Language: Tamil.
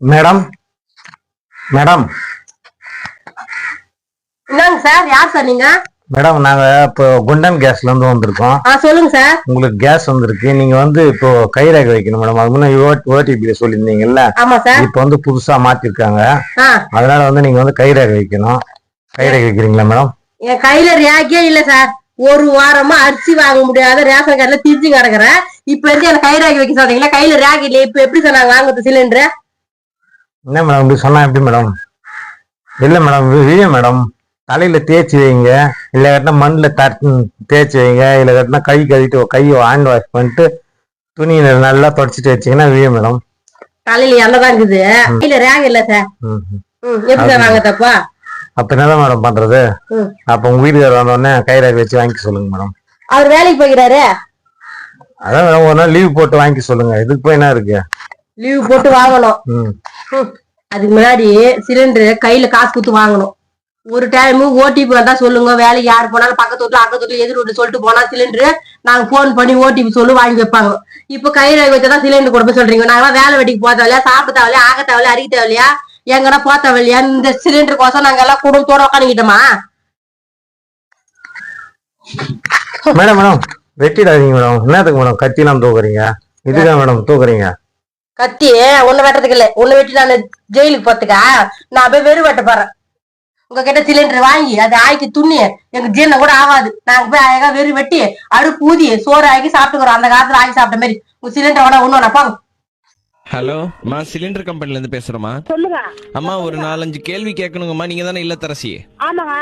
மேடம்? மேடம்? என்னங்க சார் யார் சார் நீங்க? மேடம் நாங்க இப்போ குண்டன் கேஸ்ல இருந்து வந்திருக்கோம். சொல்லுங்க சார். உங்களுக்கு கேஸ் வந்திருக்கு. நீங்க வந்து இப்போ கைரேகை வைக்கணும் மேடம். அது முன்ன ஓடிபி சொல்லியிருந்தீங்கல்ல? இப்போ வந்து புதுசா மாத்திருக்காங்க. அதனால வந்து நீங்க வந்து கைரேகை வைக்கணும். கைரேகை வைக்கிறீங்களா மேடம்? என் கையில ரேக்கே இல்ல சார். ஒரு வாரமா அரிசி வாங்க முடியாத ரேஷன் கார்டுல திரிஞ்சு கிடக்குறேன். இப்ப இருந்து எனக்கு கை ரேகை வைக்க சொல்றீங்களா கையில ரேக் இல்ல இப்ப எப்படி சார் நாங்க வாங்குறது சிலிண்டர்? என்ன மேடம் இப்படி சொன்னா எப்படி மேடம் இல்ல மேடம் விழிய மேடம் தலையில தேய்ச்சி வைங்க. இல்ல கட்டினா மண்ணில் தட்டு தேய்ச்சி வைங்க. இல்ல கட்டினா கை கழுவிட்டு கையை ஹேண்ட் வாஷ் பண்ணிட்டு துணியில நல்லா தொடச்சிட்டு வச்சீங்கன்னா விழிய மேடம் தலையில தான் இருக்குது. கையில ரேக் இல்ல சார். எப்படி சார் வாங்க தப்பா? அப்ப என்னதான் மேடம் பண்றது. அப்ப உங்க வீட்டுக்காரர் வந்த உடனே கைரேகை வச்சு வாங்கி சொல்லுங்க மேடம் அவர் வேலைக்கு போகிறாரு அதான் மேடம் ஒரு நாள் லீவ் போட்டு வாங்கி சொல்லுங்க. இதுக்கு போய் என்ன இருக்கு? லீவ் போட்டு வாங்கணும். அதுக்கு முன்னாடி சிலிண்டர் கையில காசு கொடுத்து வாங்கணும். ஒரு டைம் ஓடிபி வந்தா சொல்லுங்க வேலைக்கு யார் போனாலும் பக்கத்து வீட்டுல அக்கத்து வீட்டுல எதிர் வீட்டுல சொல்லிட்டு போனா சிலிண்டர் நாங்க போன் பண்ணி ஓடிபி சொல்லி வாங்கி வைப்பாங்க. இப்ப கையில வச்சதான் சிலிண்டர் கொடுப்ப சொல்றீங்க. நாங்களாம் வேலை வெட்டிக்கு போக தேவையா சாப்பிட தேவையா ஆக தேவையா அறிக்க தேவையா எங்கடா போக தேவையா இந்த சிலிண்டர் கோசம் நாங்க எல்லாம் குடும்பத்தோட உட்காந்துக்கிட்டோமா மேடம் மேடம் வெட்டிடாதீங்க மேடம். என்னத்துக்கு மேடம் கத்திலாம் தூக்குறீங்க? இதுதான் மேடம் தூக்குறீங்க. கத்தி ஒண்ணு வெட்டுறதுக்கு இல்ல. ஒண்ணு வெட்டி நான் ஜெயிலுக்கு போறதுக்கா? நான் போய் வெறு வெட்ட போறேன். உங்ககிட்ட சிலிண்டர் வாங்கி அதை ஆக்கி துண்ணி எங்க ஜீரணம் கூட ஆகாது. நாங்க போய் அழகா வெறு வெட்டி அடுப்பு ஊதி சோறு ஆக்கி சாப்பிட்டுக்கிறோம். அந்த காலத்துல ஆக்கி சாப்பிட்ட மாதிரி உங்க சிலிண்டர் கூட ஒண்ணு நான் ஹலோ மா சிலிண்டர் கம்பெனில இருந்து பேசுறோமா சொல்லுங்க. அம்மா ஒரு நாலஞ்சு கேள்வி கேட்கணுங்கம்மா. நீங்க தானே இல்லத்தரசி ஆமாங்க.